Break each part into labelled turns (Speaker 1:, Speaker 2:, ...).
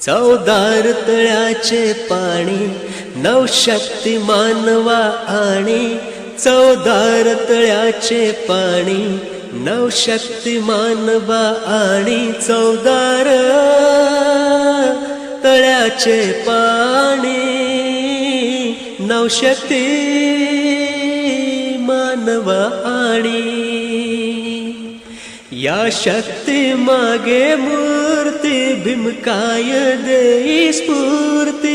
Speaker 1: चौदार तळ्याचे पाणी नवशक्ती मानवा आणि चौदार तळ्याचे पाणी नवशक्ती मानवा आणि चौदार तळ्याचे पाणी. नवशते मानव आणि या शक्ती मागे मूर्ती भीमकाय देई स्फूर्ती.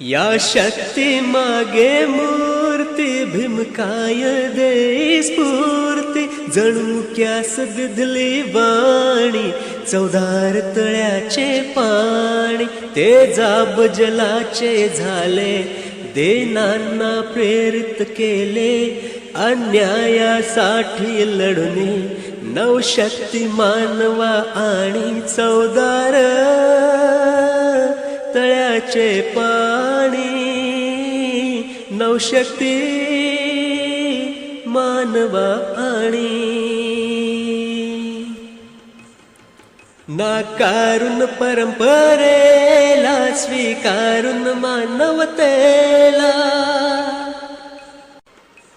Speaker 1: या शक्ती मागे मूर्ती भीमकाय देई स्फूर्ती. जणू क्यास बिधली वाणी चौदार तळ्याचे पाणी ते जाब जलाचे झाले. देनांना प्रेरित केले अन्यायासाठी लढणे. नवशक्ती मानवा आणि चौदार तळ्याचे पाणी. नवशक्ती मानवा आणि नाकारून परंपरेला स्वीकारून मानवतेला.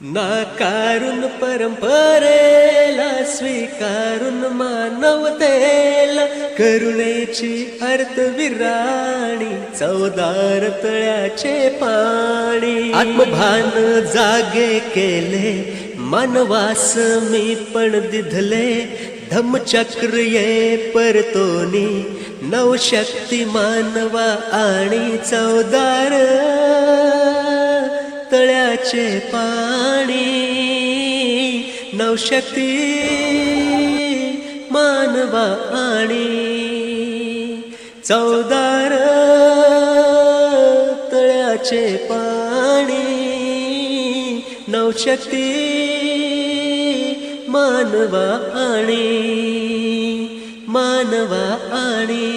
Speaker 1: नाकारून परंपरेला स्वीकारून मानवतेला. करुणेची अर्थविराणी चौदार तळ्याचे पाणी. आत्मभान जागे केले मानवास मी पण दिधले धम्मचक्र ये परतोनी नवशक्ती मानवा आणि चौदार तळ्याचे पाणी. नवशक्ती मानवा आणि चौदार तळ्याचे पाणी. नवशक्ती मानवा आणे मानवा आणे